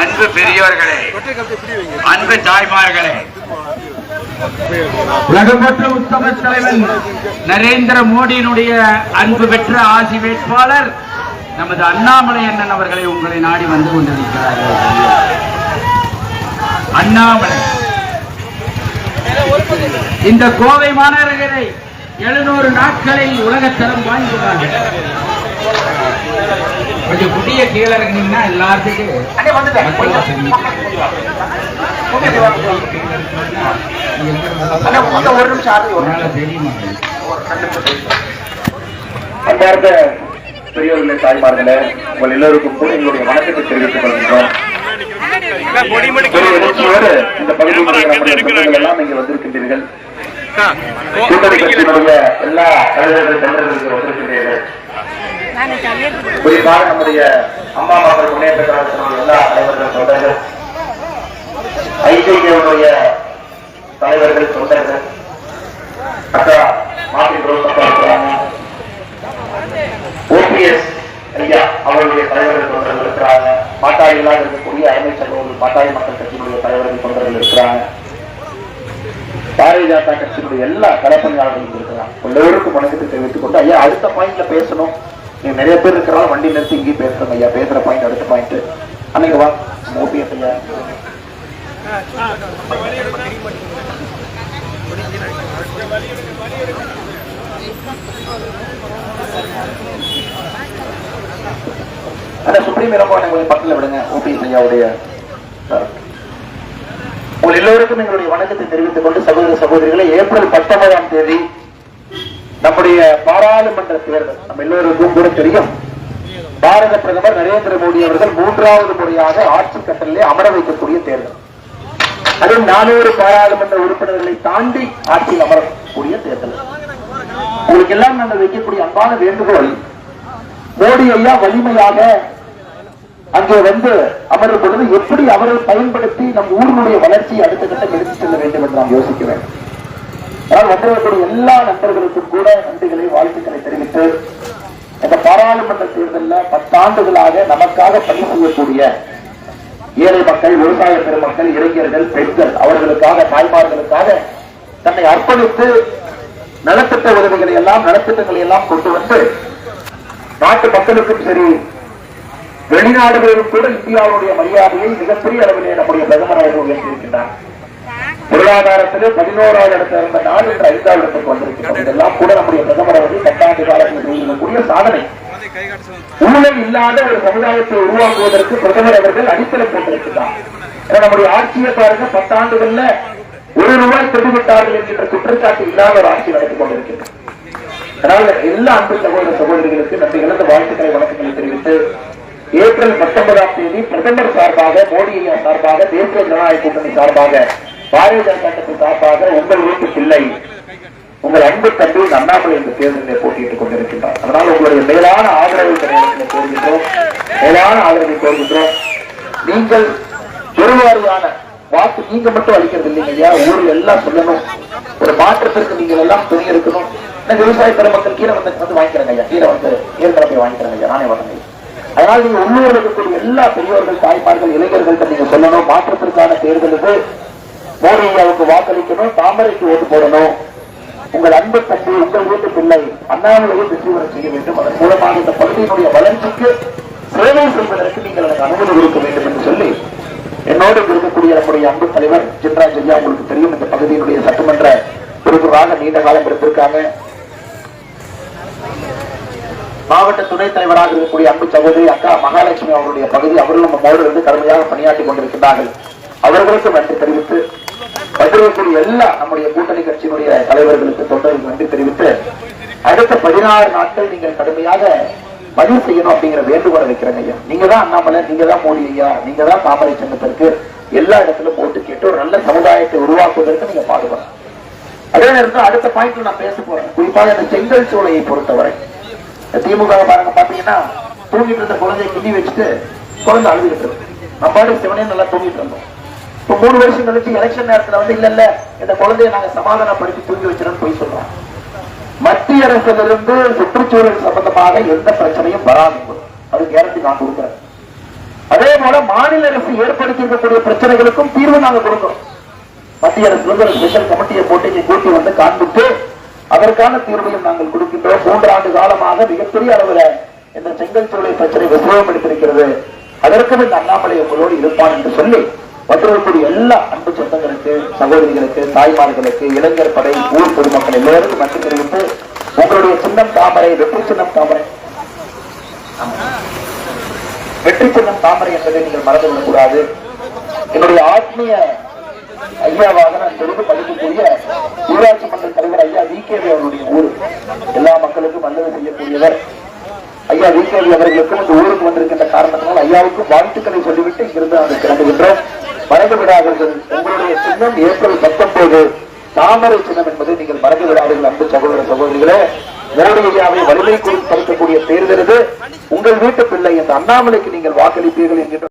அன்பு பெரியவர்களே அன்பு தாய்மார்களே உலகமற்ற உத்தம தலைவன் நரேந்திர மோடியினுடைய அன்பு பெற்ற ஆசி வேட்பாளர் நமது அண்ணாமலை அண்ணன் அவர்களை உங்களை நாடி வந்து கொண்டிருக்கிறார்கள். அண்ணாமலை இந்த கோவை மாநகரை எழுநூறு நாட்களில் உலகத்தரம் வாங்கினார்கள் கொஞ்சம் குட்டிய கீழே இறங்கினீங்கன்னா எல்லாத்துக்கும். ஒரு நிமிஷம் தெரியுமா அன்பார்ந்த பெரியவர்களே தாய்மார்களே உங்கள் எல்லோருக்கும் கூட எங்களுடைய வணக்கத்தை தெரிவித்துக் கொள்கின்றோம். இந்த பகுதியில் எல்லாம் இங்கே வந்திருக்கின்றீர்கள். எல்லா தலைவர்கள் வந்திருக்கின்றீர்கள் குறிப்பாக நம்முடைய அம்மா மக்கள் முன்னேற்ற கழகத்தினுடைய எல்லா தலைவர்கள் தொண்டர்கள் ஐசிஐடைய தலைவர்கள் தொண்டர்கள் அக்கா மார்டின் ரோசப்பா இருக்கிறாங்க ஓபிஎஸ் ஐயா அவருடைய தலைவர்கள் தொண்டர்கள் இருக்கிறாங்க. மாட்டாய் இருக்கக்கூடிய அருமை சகோதரர்கள் மாட்டாய் மக்கள் கட்சியினுடைய தலைவர்கள் தொண்டர்கள் இருக்கிறாங்க. பாரதிய ஜனதா கட்சியினுடைய எல்லா களப்பணியாளர்களும் இருக்கிறாங்க. எல்லோருக்கும் வணக்கத்தை தெரிவித்துக் கொண்டு ஐயா அடுத்த பாயிண்ட்ல பேசணும். நீங்க நிறைய பேர் இருக்கிறாங்க வண்டி நிறுத்தி இங்கேயும் பேசுறோம் ஐயா. பேசுற பாயிண்ட் அடுத்த பாயிண்ட் அன்னைக்கு வா ஓபிஎஸ் ஐயா. அந்த சுப்ரீம் இளங்கோவன் எங்களை பக்கத்தில் விடுங்க. ஓபிஎஸ் ஐயாவுடைய உங்கள் எல்லோருக்கும் எங்களுடைய வணக்கத்தை தெரிவித்துக் கொண்டு சகோதர சகோதரிகளை ஏப்ரல் பத்தொன்பதாம் தேதி நம்முடைய பாராளுமன்ற தேர்தல் நம்ம எல்லோருக்கும் கூட தெரியும். பாரத பிரதமர் நரேந்திர மோடி அவர்கள் மூன்றாவது முறையாக ஆட்சி கட்டளிலே அமர வைக்கக்கூடிய தேர்தல். அது நானூறு பாராளுமன்ற உறுப்பினர்களை தாண்டி ஆட்சியில் அமரக்கூடிய தேர்தல். உங்களுக்கு எல்லாம் நாங்கள் வைக்கக்கூடிய அன்பான வேண்டுகோள் மோடி ஐயா வலிமையாக அங்கே வந்து அமரும் பொழுது எப்படி அவரை பயன்படுத்தி நம் ஊரினுடைய வளர்ச்சியை அடுத்த கட்டம் எடுத்துச் செல்ல வேண்டும் என்று நாம் யோசிக்க வேண்டும் ஆனால் வந்திருக்கக்கூடிய எல்லா நண்பர்களுக்கும் கூட நன்றிகளை வாழ்த்துக்களை தெரிவித்து இந்த பாராளுமன்ற தேர்தலில் பத்தாண்டுகளாக நமக்காக பணி செய்யக்கூடிய ஏழை மக்கள் விவசாய பெருமக்கள் இளைஞர்கள் பெண்கள் அவர்களுக்காக தாய்மார்களுக்காக தன்னை அர்ப்பணித்து நலத்திட்ட உதவிகளை எல்லாம் நலத்திட்டங்களை எல்லாம் கொண்டு வந்து நாட்டு மக்களுக்கும் சரி வெளிநாடுகளிலும் கூட இந்தியாவுடைய மரியாதையை மிகப்பெரிய அளவிலே நம்முடைய பிரதமர் அவர்கள் உயர்த்தியிருக்கின்றார் பொருளாதாரத்திலே பதினோராவது இடத்துல இருந்த நாடு இன்று ஐந்தாவது இடத்துக்கு வந்திருக்கிறோம் இதெல்லாம் கூட நம்முடைய பிரதமர் அவர்கள் பத்தாண்டு காலத்தில் செய்யக்கூடிய சாதனை. ஊழல் இல்லாத ஒரு சமுதாயத்தை உருவாக்குவதற்கு பிரதமர் அவர்கள் அடித்தளம் போட்டிருக்கிறார். ஏன்னா நம்முடைய ஆட்சியை பாருங்க பத்தாண்டுகள்ல ஒரு ரூபாய் திருவிட்டார்கள் என்கின்ற குற்றச்சாட்டு இல்லாத ஒரு ஆட்சி நடந்து கொண்டிருக்கிறது. அதனால எல்லா அன்பு சகோதர சகோதரிகளுக்கு நன்றி கலந்த வாழ்த்துக்களை வணக்கங்களை தெரிவித்து ஏப்ரல் பத்தொன்பதாம் தேதி பிரதமர் சார்பாக மோடி ஐயா சார்பாக தேசிய ஜனநாயக கூட்டணி சார்பாக பாரதிய ஜனதா கட்சி சார்பாக உங்கள் வீட்டு பிள்ளை உங்கள் அன்பு தம்பி அண்ணாமலை இந்த தேர்தலில் போட்டியிட்டுக் கொண்டிருக்கின்றார். அதனால் உங்களுடைய மேலான ஆதரவை நேரத்தில் கோருகின்றோம். மேலான ஆதரவை கோருகின்றோம். நீங்கள் பெருவாரியான வாக்கு நீங்க மட்டும் அளிக்கிறது இல்லைங்க ஐயா. ஊரில் எல்லாம் சொல்லணும். ஒரு மாற்றத்திற்கு நீங்கள் எல்லாம் துணை இருக்கணும். விவசாய பெருமக்கள் கீழே வந்து வந்து வாங்கிக்கிறாங்க ஐயா. கீழே வந்து ஏற்கனவே போய் வாங்கிக்கிறாங்க ஐயா. நானே வரேன் அதனால் நீங்க உள்ளூரில் இருக்கக்கூடிய எல்லா பெரியவர்கள் தாய்மார்கள் இளைஞர்கள்ட்ட நீங்க சொல்லணும். மாற்றத்திற்கான தேர்தலுக்கு மோடி ஐயாவுக்கு வாக்களிக்கணும் தாமரைக்கு ஓட்டு போடணும். உங்கள் அன்பு தம்பி உங்கள் வீட்டு பிள்ளை அண்ணாமலையை வெற்றி செய்ய வேண்டும். அதன் மூலமாக இந்த பகுதியினுடைய வளர்ச்சிக்கு சேவை செய்வதற்கு நீங்கள் எனக்கு அனுமதி கொடுக்க வேண்டும் என்று சொல்லி என்னோடு இருக்கக்கூடிய நம்முடைய அன்பு தலைவர் ஜின்ராஜ் ஐயா உங்களுக்கு தெரியும். இந்த பகுதியினுடைய சட்டமன்ற உறுப்பினராக நீண்ட காலம் இருந்திருக்காங்க. மாவட்ட துணைத் தலைவராக இருக்கக்கூடிய அன்பு சகோதரி அக்கா மகாலட்சுமி அவருடைய பகுதி அவர்களும் நம்மோடு இருந்து கடுமையாக பணியாற்றி கொண்டிருக்கிறார்கள் அவர்களுக்கும் நன்றி தெரிவித்து வந்திருக்கக்கூடிய எல்லா நம்முடைய கூட்டணி கட்சியினுடைய தலைவர்களுக்கு தொண்டர்களுக்கு நன்றி தெரிவித்து அடுத்த பதினாறு நாட்கள் நீங்கள் கடுமையாக பதிவு செய்யணும் அப்படிங்கிற வேண்டுகோளை வைக்கிறேங்க ஐயா. நீங்க தான் அண்ணாமலை நீங்க தான் மோடி ஐயா நீங்க தான் தாமரை சங்கத்திற்கு எல்லா இடத்திலும் ஓட்டு கேட்டு ஒரு நல்ல சமுதாயத்தை உருவாக்குவதற்கு நீங்க பாடுபடணும். அதே நேரத்தில் அடுத்த பாயிண்ட்ல நான் பேச போறேன். குறிப்பாக இந்த செங்கல் சூளையை பொறுத்தவரை திமுக பாருங்க பாத்தீங்கன்னா தூங்கிட்டு இருந்த குழந்தைய கிண்டி வச்சுட்டு குழந்தை அழுதுகிட்டு இருக்கு. நம்ம பாட்டு சிவனே நல்லா தூங்கிட்டு இருந்தோம். இப்ப மூணு வருஷம் கழிச்சு எலெக்ஷன் நேரத்துல வந்து இல்ல இல்ல இந்த குழந்தைய நாங்க சமாதானப்படுத்தி தூங்கி வச்சிடன்னு போய் சொல்றோம். மத்திய அரசிலிருந்து சுற்றுச்சூழல் சம்பந்தமாக எந்த பிரச்சனையும் வராது. அது கேரண்டி நான் கொடுக்குறேன். அதே போல மாநில அரசு ஏற்படுத்தி இருக்கக்கூடிய பிரச்சனைகளுக்கும் தீர்வு நாங்க கொடுக்கிறோம். மத்திய அரசு ஒரு ஸ்பெஷல் கமிட்டியை போட்டு இங்கே கூட்டி வந்து காண்பித்து அதற்கான தீர்வையும் நாங்கள் கொடுக்கின்றோம். மூன்று ஆண்டு காலமாக மிகப்பெரிய அளவில் இந்த செங்கல் சூளை பிரச்சனை விசுவம் எடுத்திருக்கிறது அதற்கும் இந்த அண்ணாமலை உங்களோடு இருப்பான் என்று சொல்லி மற்றவர்களுடைய எல்லா அன்பு சொந்தங்களுக்கு சகோதரிகளுக்கு தாய்மார்களுக்கு இளைஞர் படை ஊர் பொதுமக்கள் எல்லோருக்கும் நன்றி தெரிவித்து உங்களுடைய சின்னம் தாமரை வெற்றி சின்னம் தாமரை. வெற்றி சின்னம் தாமரை என்பதை நீங்கள் மறந்துவிடக் கூடாது. என்னுடைய ஆத்மீய ஐயாவாக நான் தெரிந்து படிக்கக்கூடிய ஊராட்சி மன்ற தலைவர் ஐயா விகேவி அவருடைய ஊர். எல்லா மக்களுக்கும் நல்லது செய்யக்கூடியவர். ஐயா விகேவி அவர்களுக்கும் இந்த ஊருக்கு வந்திருக்கின்ற காரணத்தினால் ஐயாவுக்கும் வாழ்த்துக்களை சொல்லிவிட்டு இங்கிருந்து அவர் கிளம்புகின்றோம். மறந்து விடாதீர்கள் உங்களுடைய சின்னம் ஏப்ரல் பத்தொன்பது தாமரை சின்னம் என்பதை நீங்கள் மறந்து விடாதீர்கள் அன்பு சகோதர சகோதரிகளே. மோடி வலிமை குறித்து தேர்தல் உங்கள் வீட்டு பிள்ளை இந்த அண்ணாமலைக்கு நீங்கள் வாக்களிப்பீர்கள் என்கின்ற